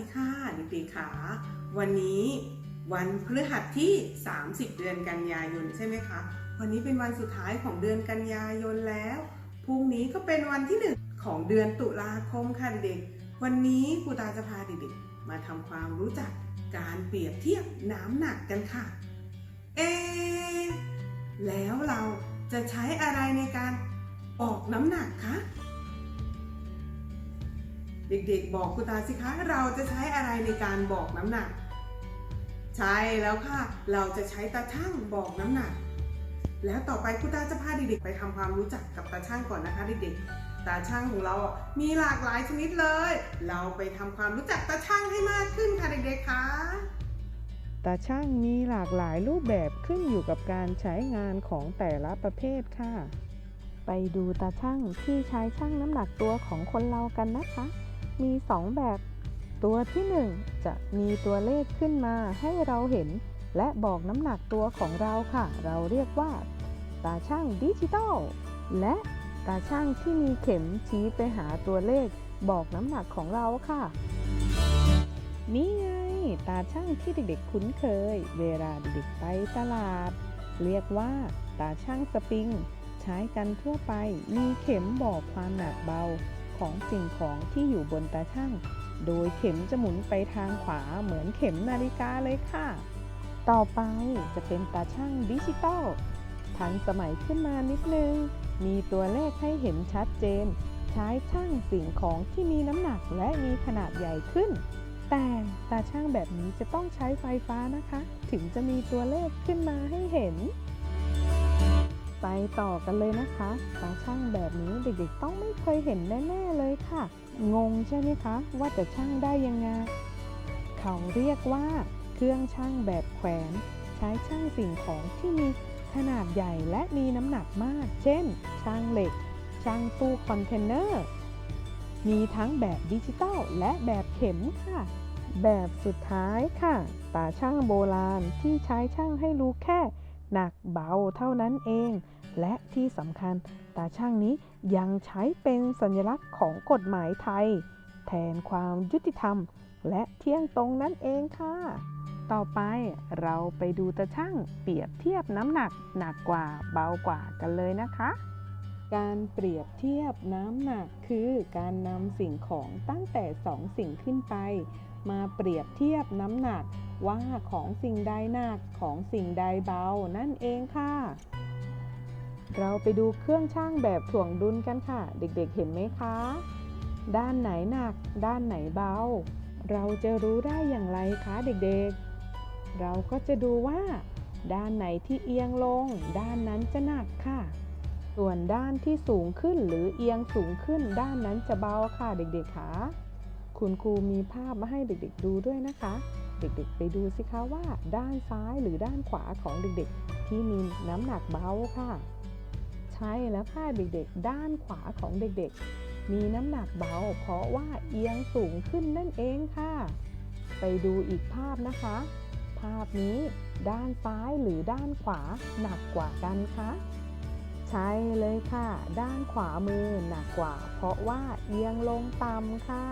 ดีค่ะเด็กๆค่ะวันนี้วันพฤหัสที่ 30 เดือนกันยายนใช่ไหมคะ วันนี้เป็นวันสุดท้ายของเดือนกันยายนแล้ว พรุ่งนี้ก็เป็นวันที่หนึ่งของเดือนตุลาคมค่ะเด็กๆวันนี้ครูตาจะพาเด็กๆมาทำความรู้จักการเปรียบเทียบน้ำหนักกันค่ะ เอ แล้วเราจะใช้อะไรในการบอกน้ำหนักคะ เด็กๆ บอกคุณตาสิคะเราจะใช้อะไรในการบอกน้ำหนัก ใช่แล้วค่ะ เราจะใช้ตาช่างบอกน้ำหนัก แล้วต่อไปคุณตาจะพาเด็กๆไปทำความรู้จักกับตาช่างก่อนนะคะเด็กๆตาช่างของเราอะมีหลากหลายชนิดเลย เราไปทำความรู้จักตาช่างให้มากขึ้นค่ะเด็กๆค่ะตาช่างมีหลากหลายรูปแบบขึ้นอยู่กับการใช้งานของแต่ละประเภทค่ะ ไปดูตาช่างที่ใช้ช่างน้ำหนักตัวของคนเรากันนะคะ มี 2 แบบ ตัวที่ 1 จะมีตัวเลขขึ้นมาให้เราเห็น และบอกน้ำหนักตัวของเราค่ะ เราเรียกว่า ตาช่างดิจิตอลและตาช่างที่มีเข็มชี้ไปหาตัวเลข บอกน้ำหนักของเราค่ะ นี่ไงตาช่างที่เด็กๆคุ้นเคย เวลาเด็กๆไปตลาด เรียกว่าตาช่างสปริง ใช้กันทั่วไปมีเข็มบอกความหนักเบา ของสิ่งของที่อยู่บนตาช่าง โดยเข็มจะหมุนไปทางขวาเหมือนเข็มนาฬิกาเลยค่ะ ต่อไปจะเป็นตาช่างดิจิตอลทันสมัยขึ้นมานิดนึง มีตัวเลขให้เห็นชัดเจน ใช้ช่างสิ่งของที่มีน้ำหนักและมีขนาดใหญ่ขึ้น แต่ตาช่างแบบนี้จะต้องใช้ไฟฟ้านะคะ ถึงจะมีตัวเลขขึ้นมาให้เห็น ไปต่อกันเลยนะคะตาช่างแบบนี้เด็กๆต้องไม่เคยเห็นแน่ๆเลยค่ะ งงใช่ไหมคะ ว่าจะช่างได้ยังไง เขาเรียกว่า เครื่องช่างแบบแขวน ใช้ช่างสิ่งของที่มีขนาดใหญ่และมีน้ำหนักมาก เช่น ช่างเหล็ก ช่างตู้คอนเทนเนอร์ มีทั้งแบบดิจิตอลและแบบเข็มค่ะ แบบสุดท้ายค่ะ ตาช่างโบราณที่ใช้ช่างให้รู้แค่ หนักเบาเท่านั้นเอง และที่สำคัญตาช่างนี้ยังใช้เป็นสัญลักษณ์ของกฎหมายไทย แทนความยุติธรรม และเที่ยงตรงนั่นเองค่ะ ต่อไปเราไปดูตาช่างเปรียบเทียบน้ำหนักหนักกว่าเบากว่ากันเลยนะคะ การเปรียบเทียบน้ำหนักคือการนำสิ่งของตั้งแต่2สิ่งขึ้นไป มาเปรียบเทียบน้ำหนักว่าของสิ่งใดหนักของสิ่งใดเบานั่นเองค่ะ เราไปดูเครื่องช่างแบบถ่วงดุลกันค่ะ เด็กๆเห็นไหมคะ ด้านไหนหนัก ด้านไหนเบา เราจะรู้ได้อย่างไรคะเด็กๆ เราก็จะดูว่า ด้านไหนที่เอียงลง ด้านนั้นจะหนักค่ะ ส่วนด้านที่สูงขึ้นหรือเอียงสูงขึ้นด้านนั้นจะเบาค่ะเด็กๆคะคุณครูมีภาพมาให้เด็กๆดูด้วยนะคะ เด็กๆ ไปดูสิคะว่า ด้านซ้ายหรือด้านขวาของเด็กๆ ที่มีน้ำหนักเบาค่ะ ใช่แล้วค่ะเด็กๆ ด้านขวาของเด็กๆ มีน้ำหนักเบา เพราะว่าเอียงสูงขึ้นนั่นเองค่ะ ไปดูอีกภาพนะคะ ภาพนี้ด้านซ้ายหรือด้านขวาหนักกว่ากันคะ ใช่เลยค่ะ ด้านขวามือหนักกว่า เพราะว่าเอียงลงต่ำค่ะ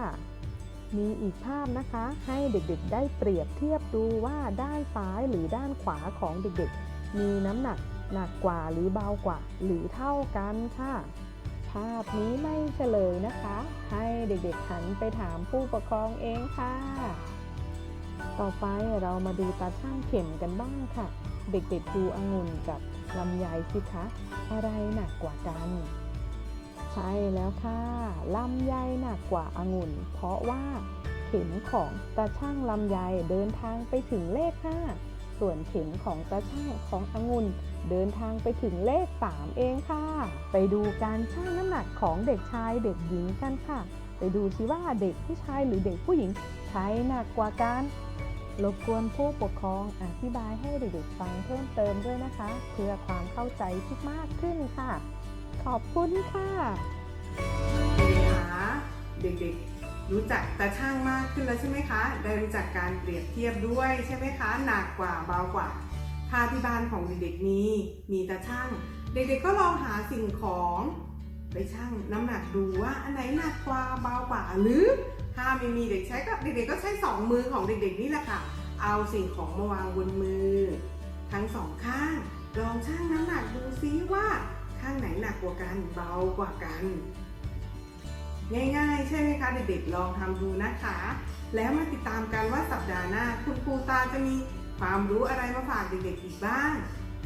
มีอีกภาพนะคะให้เด็กๆได้เปรียบเทียบดูว่าด้านซ้ายหรือด้านขวาของเด็กๆ มีน้ำหนักหนักกว่าหรือเบากว่า หรือเท่ากันค่ะ ภาพนี้ไม่เฉลยนะคะ ให้เด็กๆหันไปถามผู้ปกครองเองค่ะ ต่อไปเรามาดูตาช่างเข็มกันบ้างค่ะ เด็กๆดูองุ่นกับ ลำไยสิคะ อะไรหนักกว่ากัน ใช่แล้วค่ะลำไยหนักกว่าองุ่น เพราะว่าเข็มของตาช่างลำไยเดินทางไปถึงเลข 5 ส่วนเข็มของตาช่างขององุ่นเดินทางไปถึงเลข 3 เองค่ะ ไปดูการชั่งน้ำหนักของเด็กชายเด็กหญิงกันค่ะ ไปดูสิว่าเด็กผู้ชายหรือเด็กผู้หญิงใช้หนักกว่ากัน รบกวนผู้ปกครองอธิบายให้เด็กๆฟังเพิ่มเติมด้วยนะคะ เพื่อความเข้าใจที่มากขึ้นค่ะ ขอบคุณค่ะเด็กๆคะเด็กๆรู้จักตาช่างมากขึ้นแล้วใช่ไหมคะ ได้รู้จักการเปรียบเทียบด้วยใช่ไหมคะ หนักกว่าเบากว่าถ้าที่บ้านของเด็กๆมีมีตาช่าง เด็กๆก็ลองหาสิ่งของ ไปชั่งน้ำหนักดูว่าอันไหนหนักกว่าเบากว่าหรือ ถ้าไม่มีเด็กใช้ก็เด็กๆก็ใช้สองมือของเด็กๆนี่แหละค่ะ เอาสิ่งของมาวางบนมือ ทั้งสองข้าง ลองชั่งน้ำหนักดูซิว่าข้างไหนหนักกว่ากันเบากว่ากัน ง่ายๆ ใช่ไหมคะเด็กๆลองทำดูนะคะ แล้วมาติดตามกันว่าสัปดาห์หน้า คุณครูตาจะมีความรู้อะไรมาฝากเด็กๆอีกบ้าง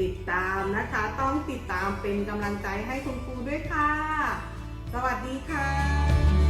ติดตามนะคะ ต้องติดตามเป็นกำลังใจให้คุณครูด้วยค่ะ สวัสดีค่ะ